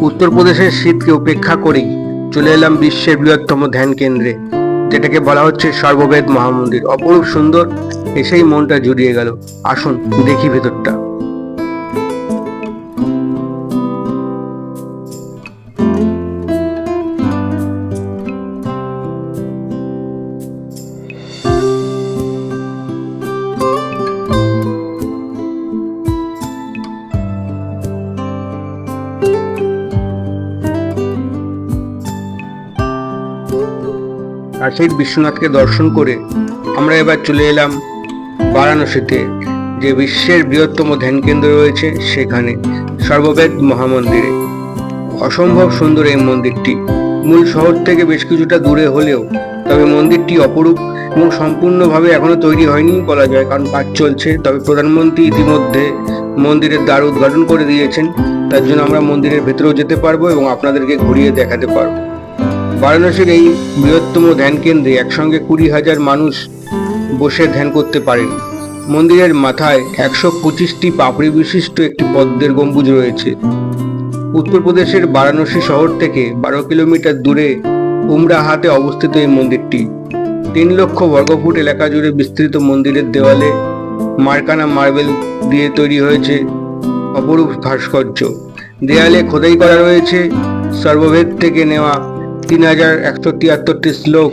উত্তরপ্রদেশের শীতকে উপেক্ষা করেই চলে এলাম বিশ্বের বৃহত্তম ধ্যান কেন্দ্রে, যেটাকে বলা হচ্ছে সর্ববেদ মহামন্দির। অপরূপ সুন্দর এসেই মনটা জুড়িয়ে গেল। আসুন দেখি ভেতরটা। কাশীর বিশ্বনাথকে দর্শন করে আমরা এবার চলে এলাম বারাণসীতে, যে বিশ্বের বৃহত্তম ধ্যান কেন্দ্র রয়েছে সেখানে, সর্ববেদ মহামন্দিরে। অসম্ভব সুন্দর এই মন্দিরটি। মূল শহর থেকে বেশ কিছুটা দূরে হলেও তবে মন্দিরটি অপরূপ এবং সম্পূর্ণভাবে এখনও তৈরি হয়নি বলা যায়, কারণ কাজ চলছে। তবে প্রধানমন্ত্রী ইতিমধ্যে মন্দিরের দ্বার উদ্ঘাটন করে দিয়েছেন। তার জন্য আমরা মন্দিরের ভেতরেও যেতে পারব এবং আপনাদেরকে ঘুরিয়ে দেখাতে পারব। বারাণসীর এই বৃহত্তম ধ্যান কেন্দ্রে একসঙ্গে কুড়ি হাজার মানুষ বসে ধ্যান করতে পারেন। মন্দিরের মাথায় একশো পঁচিশটি পাপড়ি বিশিষ্ট একটি পদ্মের গম্বুজ রয়েছে। উত্তরপ্রদেশের বারাণসী শহর থেকে বারো কিলোমিটার দূরে উমরাহাতে অবস্থিত এই মন্দিরটি। তিন লক্ষ বর্গফুট এলাকা জুড়ে বিস্তৃত মন্দিরের দেওয়ালে মার্কানা মার্বেল দিয়ে তৈরি হয়েছে অপরূপ ভাস্কর্য। দেয়ালে খোদাই করা রয়েছে। সর্বভেদ থেকে নেওয়া তিন হাজার একশো তিয়াত্তরটি শ্লোক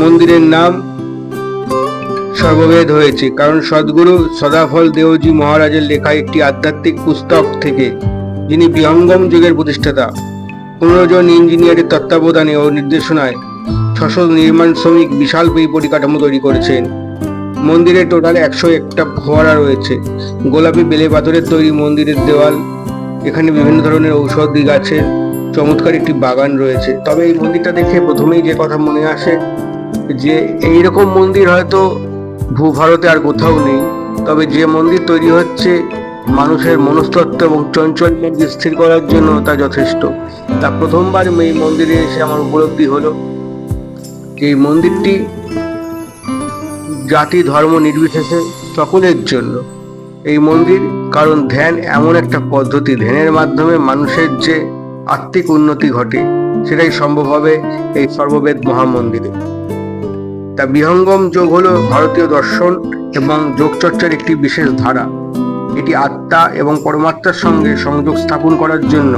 মন্দিরের নাম সর্বভেদ হয়েছে, কারণ সদ্গুরু সদাফল দেওজি মহারাজের লেখা একটি আধ্যাত্মিক পুস্তক থেকে, যিনি বিহঙ্গম যুগের প্রতিষ্ঠাতা পনেরো জন ইঞ্জিনিয়ারের তত্ত্বাবধানে ও নির্দেশনায় ছশো নির্মাণ শ্রমিক বিশাল এই পরিকাঠামো তৈরি করেছেন। মন্দিরে টোটাল একশো একটা ফোয়ারা রয়েছে, গোলাপি বেলে পাথরের তৈরি মন্দিরের দেওয়াল, এখানে বিভিন্ন ধরনের ঔষধি গাছের চমৎকার একটি বাগান রয়েছে। তবে এই মন্দিরটা দেখে প্রথমেই যে কথা মনে আসে যে এই রকম মন্দির হয়তো ভূভারতে আর কোথাও নেই। তবে যে মন্দির তৈরি হচ্ছে মানুষের মনস্তত্ত্ব এবং চঞ্চল মন স্থির করার জন্য তা যথেষ্ট। তা প্রথমবার এই মন্দিরে এসে আমার উপলব্ধি হলো। যে এই মন্দিরটি জাতি ধর্ম নির্বিশেষে সকলের জন্য। এই মন্দির কারণ ধ্যান এমন একটা পদ্ধতি। ধ্যানের মাধ্যমে মানুষের যে আত্মিক উন্নতি ঘটে, সেটাই সম্ভব হবে এই সর্ববেদ মহামন্দিরে। তা বিহঙ্গম যোগ হলো ভারতীয় দর্শন এবং যোগচর্চার একটি বিশেষ ধারা। এটি আত্মা এবং পরমাত্মার সঙ্গে সংযোগ স্থাপন করার জন্য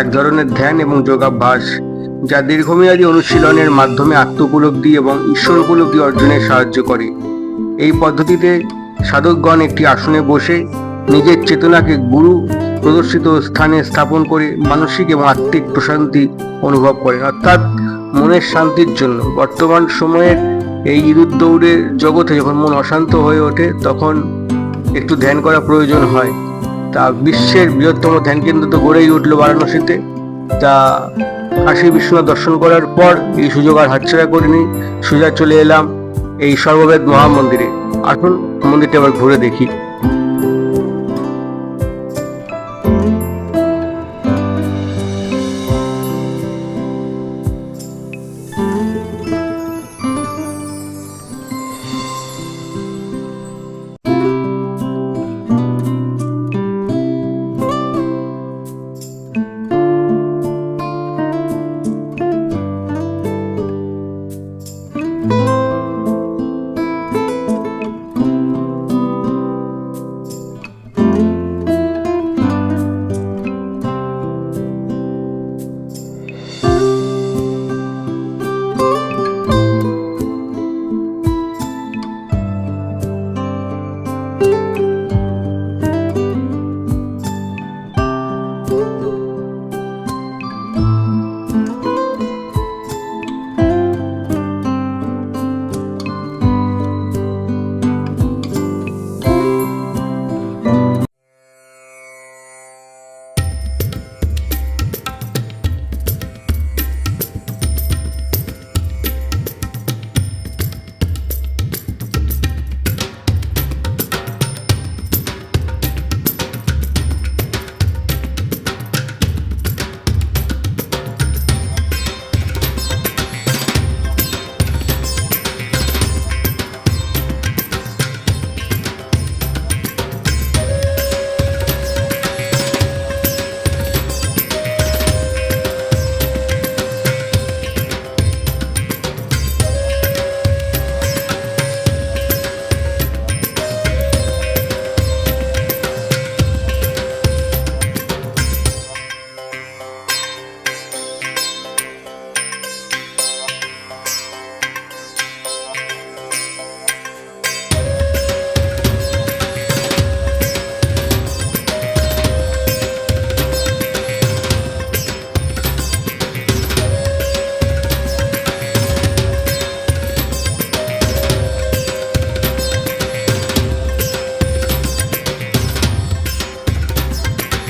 এক ধরনের ধ্যান এবং যোগাভ্যাস, যা দীর্ঘমেয়াদী অনুশীলনের মাধ্যমে আত্ম উপলব্ধি এবং ঈশ্বর উপলব্ধি অর্জনে সাহায্য করে। এই পদ্ধতিতে সাধকগণ একটি আসনে বসে নিজের চেতনাকে গুরু প্রদর্শিত স্থানে স্থাপন করে মানসিক এবং আত্মিক প্রশান্তি অনুভব করেন। অর্থাৎ মনের শান্তির জন্য। বর্তমান সময়ের এই ইঁদুর দৌড়ের জগতে যখন মন অশান্ত হয়ে ওঠে, তখন একটু ধ্যান করা প্রয়োজন হয়। তা বিশ্বের বৃহত্তম ধ্যান কেন্দ্র তো গড়েই উঠল বারাণসীতে। তা কাশী বিশ্বনাথ দর্শন করার পর এই সুযোগ আর হাতছাড়া করিনি। সোজা চলে এলাম এই সর্ববেদ মহামন্দিরে। আসুন মন্দিরটা আবার ঘুরে দেখি।